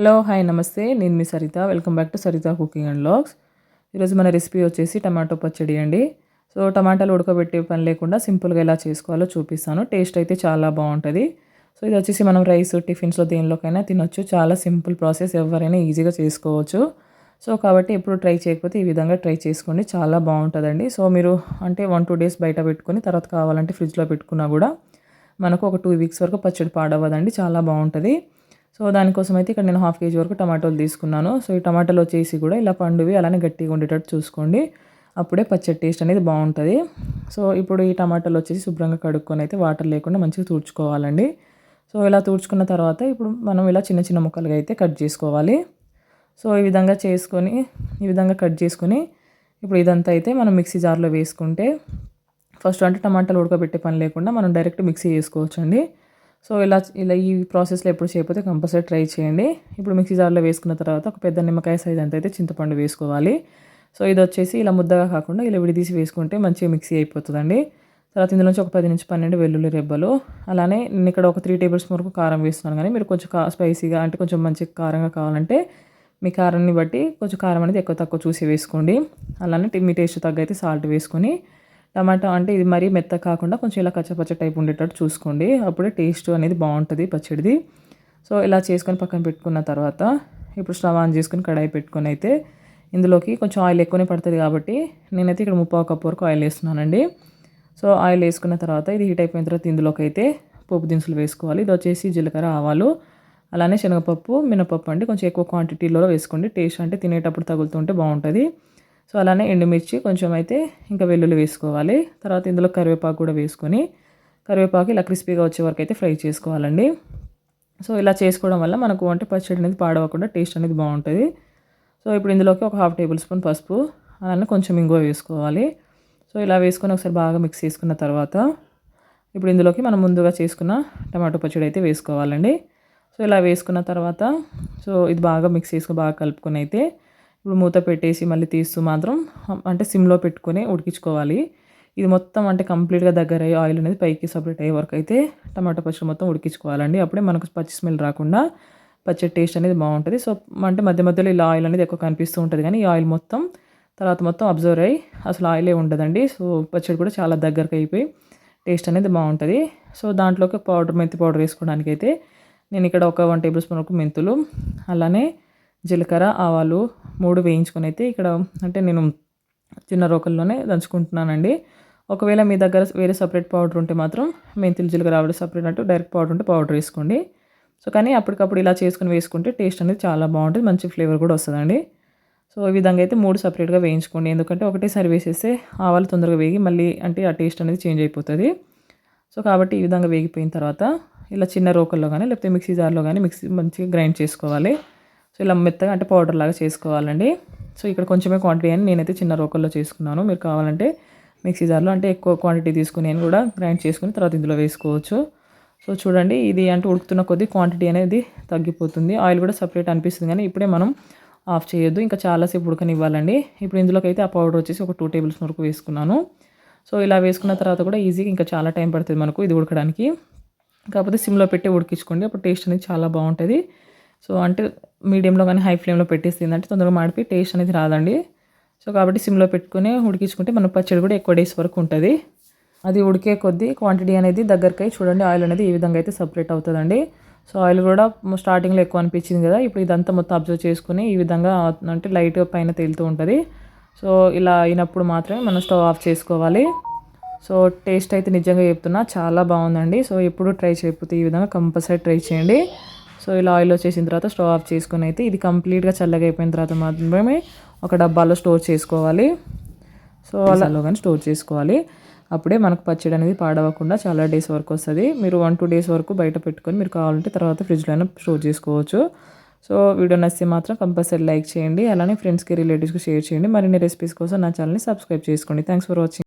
Hello hi నమస్తే. నేను మీ Saritha. Welcome back to Saritha cooking and vlogs ఈరోజు మన రెసిపీ వచ్చేసి టమాటో పచ్చడి అండి. సో టమాటాలు ఉడకబెట్టే పని లేకుండా సింపుల్గా ఎలా చేసుకోవాలో చూపిస్తాను. టేస్ట్ అయితే చాలా బాగుంటుంది. సో ఇది వచ్చేసి మనం రైస్ టిఫిన్స్లో దేనిలోకైనా తినొచ్చు. చాలా సింపుల్ ప్రాసెస్. ఎవరైనా ఈజీగా చేసుకోవచ్చు. సో కాబట్టి ఎప్పుడు ట్రై చేయకపోతే ఈ విధంగా ట్రై చేసుకోండి. చాలా బాగుంటుందండి. సో మీరు అంటే వన్ టూ డేస్ బయట పెట్టుకొని తర్వాత కావాలంటే ఫ్రిడ్జ్లో పెట్టుకున్నా కూడా మనకు ఒక టూ వీక్స్ వరకు పచ్చడి పాడవదండి చాలా బాగుంటుంది. సో దానికోసం అయితే ఇక్కడ నేను హాఫ్ కేజీ వరకు టమాటోలు తీసుకున్నాను. సో ఈ టమాటాలు వచ్చేసి కూడా ఇలా పండువి అలానే గట్టిగా ఉండేటట్టు చూసుకోండి. అప్పుడే పచ్చడి టేస్ట్ అనేది బాగుంటుంది. సో ఇప్పుడు ఈ టమాటాలు వచ్చేసి శుభ్రంగా కడుక్కొని అయితే వాటర్ లేకుండా మంచిగా తూడ్చుకోవాలండి. సో ఇలా తూడ్చుకున్న తర్వాత ఇప్పుడు మనం ఇలా చిన్న చిన్న ముక్కలుగా అయితే కట్ చేసుకోవాలి. సో ఈ విధంగా చేసుకొని ఈ విధంగా కట్ చేసుకొని ఇప్పుడు ఇదంతా అయితే మనం మిక్సీ జార్లో వేసుకుంటే ఫస్ట్ అంటే టమాటాలు ఉడకబెట్టే పని లేకుండా మనం డైరెక్ట్ మిక్సీ చేసుకోవచ్చండి. సో ఇలా ఇలా ఈ ప్రాసెస్లో ఎప్పుడు చేయకపోతే కంపల్సరీ ట్రై చేయండి. ఇప్పుడు మిక్సీ జార్లో వేసుకున్న తర్వాత ఒక పెద్ద నిమ్మకాయ సైజ్ అంత అయితే చింతపండు వేసుకోవాలి. సో ఇది వచ్చేసి ఇలా ముద్దగా కాకుండా ఇలా విడిదీసి వేసుకుంటే మంచిగా మిక్సీ అయిపోతుందండి. తర్వాత ఇందులో నుంచి ఒక పది నుంచి పన్నెండు వెల్లుల్లి రెబ్బలు. అలానే నేను ఇక్కడ ఒక త్రీ టేబుల్ స్పూన్ వరకు కారం వేస్తున్నాను కానీ మీరు కొంచెం స్పైసీగా అంటే కొంచెం మంచి కారంగా కావాలంటే మీ కారాన్ని బట్టి కొంచెం కారం అనేది ఎక్కువ తక్కువ చూసి వేసుకోండి. అలానే మీ టేస్ట్ తగ్గైతే సాల్ట్ వేసుకొని టమాటా అంటే ఇది మరీ మెత్త కాకుండా కొంచెం ఇలా కచ్చపచ్చ టైప్ ఉండేటట్టు చూసుకోండి. అప్పుడే టేస్ట్ అనేది బాగుంటుంది పచ్చడిది. సో ఇలా చేసుకొని పక్కన పెట్టుకున్న తర్వాత ఇప్పుడు స్టవ్ ఆన్ చేసుకొని కడాయి పెట్టుకొని అయితే ఇందులోకి కొంచెం ఆయిల్ ఎక్కువనే పడుతుంది కాబట్టి నేనైతే ఇక్కడ ముప్పావు కప్పు వరకు ఆయిల్ వేస్తున్నానండి. సో ఆయిల్ వేసుకున్న తర్వాత ఇది హీట్ అయిపోయిన తర్వాత ఇందులోకి అయితే పోపు దినుసులు వేసుకోవాలి. ఇది వచ్చేసి జీలకర్ర ఆవాలు అలానే శనగపప్పు మినపప్పు అండి. కొంచెం ఎక్కువ క్వాంటిటీలో వేసుకోండి. టేస్ట్ అంటే తినేటప్పుడు తగులుతుంటే బాగుంటుంది. సో అలానే ఎండుమిర్చి కొంచెం అయితే ఇంకా వెల్లుల్లి వేసుకోవాలి. తర్వాత ఇందులో కరివేపాకు కూడా వేసుకొని కరివేపాకు ఇలా క్రిస్పీగా వచ్చే వరకు అయితే ఫ్రై చేసుకోవాలండి. సో ఇలా చేసుకోవడం వల్ల మనకు వంట పచ్చడి అనేది పాడవకుండా టేస్ట్ అనేది బాగుంటుంది. సో ఇప్పుడు ఇందులోకి ఒక హాఫ్ టేబుల్ స్పూన్ పసుపు అలానే కొంచెం ఇంగువ వేసుకోవాలి. సో ఇలా వేసుకొని ఒకసారి బాగా మిక్స్ చేసుకున్న తర్వాత ఇప్పుడు ఇందులోకి మనం ముందుగా చేసుకున్న టమాటో పచ్చడి అయితే వేసుకోవాలండి. సో ఇలా వేసుకున్న తర్వాత సో ఇది బాగా మిక్స్ చేసుకుని బాగా కలుపుకొని అయితే ఇప్పుడు మూత పెట్టేసి మళ్ళీ తీస్తూ మాత్రం అంటే సిమ్లో పెట్టుకొని ఉడికించుకోవాలి. ఇది మొత్తం అంటే కంప్లీట్గా దగ్గర అయ్యి ఆయిల్ అనేది పైకి సపరేట్ అయ్యే వరకు అయితే టమాటో పచ్చడి మొత్తం ఉడికించుకోవాలండి. అప్పుడే మనకు పచ్చి స్మెల్ రాకుండా పచ్చడి టేస్ట్ అనేది బాగుంటుంది. సో అంటే మధ్య మధ్యలో ఇలా ఆయిల్ అనేది ఎక్కువ కనిపిస్తూ ఉంటుంది. కానీ ఈ ఆయిల్ మొత్తం తర్వాత మొత్తం అబ్జర్వ్ అయ్యి అసలు ఆయిలే ఉండదండి. సో పచ్చడి కూడా చాలా దగ్గరకు అయిపోయి టేస్ట్ అనేది బాగుంటుంది. సో దాంట్లోకి పౌడర్ మెంతి పౌడర్ వేసుకోవడానికి అయితే నేను ఇక్కడ ఒక వన్ టేబుల్ స్పూన్ వరకు మెంతులు అలానే జీలకర్ర ఆవాలు మూడు వేయించుకొని అయితే ఇక్కడ అంటే నేను చిన్న రోకల్లోనే దంచుకుంటున్నానండి. ఒకవేళ మీ దగ్గర వేరే సపరేట్ పౌడర్ ఉంటే మాత్రం మెంతులు జీలకర్ర ఆవిడ సపరేట్ అంటే డైరెక్ట్ పౌడర్ ఉంటే పౌడర్ వేసుకోండి. సో కానీ అప్పటికప్పుడు ఇలా చేసుకుని వేసుకుంటే టేస్ట్ అనేది చాలా బాగుంటుంది మంచి ఫ్లేవర్ కూడా వస్తుందండి. సో ఈ విధంగా అయితే మూడు సపరేట్గా వేయించుకోండి. ఎందుకంటే ఒకటేసారి వేసేస్తే ఆవాలు తొందరగా వేగి మళ్ళీ అంటే ఆ టేస్ట్ అనేది చేంజ్ అయిపోతుంది. సో కాబట్టి ఈ విధంగా వేగిపోయిన తర్వాత ఇలా చిన్న రోకల్లో కానీ లేకపోతే మిక్సీ జార్లో కానీ మిక్సీ మంచిగా గ్రైండ్ చేసుకోవాలి. సో ఇలా మెత్తగా అంటే పౌడర్ లాగా చేసుకోవాలండి. సో ఇక్కడ కొంచెమే క్వాంటిటీ అని నేనైతే చిన్న రోకల్లో చేసుకున్నాను. మీరు కావాలంటే మిక్సీ జార్లో అంటే ఎక్కువ క్వాంటిటీ తీసుకుని నేను కూడా గ్రైండ్ చేసుకుని తర్వాత ఇందులో వేసుకోవచ్చు. సో చూడండి ఇది అంటే ఉడుకుతున్న కొద్దీ క్వాంటిటీ అనేది తగ్గిపోతుంది. ఆయిల్ కూడా సపరేట్ అనిపిస్తుంది కానీ ఇప్పుడే మనం ఆఫ్ చేయొద్దు. ఇంకా చాలాసేపు ఉడకనివ్వాలండి. ఇప్పుడు ఇందులోకైతే ఆ పౌడర్ వచ్చేసి ఒక టూ టేబుల్స్ వరకు వేసుకున్నాను. సో ఇలా వేసుకున్న తర్వాత కూడా ఈజీగా ఇంకా చాలా టైం పడుతుంది మనకు ఇది ఉడకడానికి. కాకపోతే సిమ్లో పెట్టి ఉడికించుకోండి. అప్పుడు టేస్ట్ అనేది చాలా బాగుంటుంది. సో అంటే మీడియంలో కానీ హై ఫ్లేమ్లో పెట్టేసి అంటే తొందరగా మాడిపి టేస్ట్ అనేది రాదండి. సో కాబట్టి సిమ్లో పెట్టుకుని ఉడికించుకుంటే మన పచ్చడి కూడా ఎక్కువ డేస్ వరకు ఉంటుంది. అది ఉడికే కొద్దీ క్వాంటిటీ అనేది దగ్గరకై చూడండి ఆయిల్ అనేది ఈ విధంగా అయితే సపరేట్ అవుతుందండి. సో ఆయిల్ కూడా స్టార్టింగ్లో ఎక్కువ అనిపించింది కదా ఇప్పుడు ఇదంతా మొత్తం అబ్జర్వ్ చేసుకుని ఈ విధంగా అంటే లైట్ పైన తేలుతూ ఉంటుంది. సో ఇలా అయినప్పుడు మాత్రమే మనం స్టవ్ ఆఫ్ చేసుకోవాలి. సో టేస్ట్ అయితే నిజంగా చెప్తున్నా చాలా బాగుందండి. సో ఎప్పుడు ట్రై చేయకపోతే ఈ విధంగా కంపల్సరీ ట్రై చేయండి. సో ఇలా ఆయిల్ వచ్చేసిన తర్వాత స్టవ్ ఆఫ్ చేసుకుని అయితే ఇది కంప్లీట్గా చల్లగా అయిపోయిన తర్వాత మాత్రమే ఒక డబ్బాలో స్టోర్ చేసుకోవాలి. సో అలాలో కానీ స్టోర్ చేసుకోవాలి. అప్పుడే మనకు పచ్చడి అనేది పాడవకుండా చాలా డేస్ వరకు వస్తుంది. మీరు వన్ టూ డేస్ వరకు బయట పెట్టుకొని మీరు కావాలంటే తర్వాత ఫ్రిడ్జ్లో అయినా స్టోర్ చేసుకోవచ్చు. సో వీడియో నచ్చితే మాత్రం కంపల్సరీ లైక్ చేయండి. అలానే ఫ్రెండ్స్కి రిలేటివ్స్కి షేర్ చేయండి. మరిన్ని రెసిపీస్ కోసం నా ఛానల్ని సబ్స్క్రైబ్ చేసుకోండి. Thanks for watching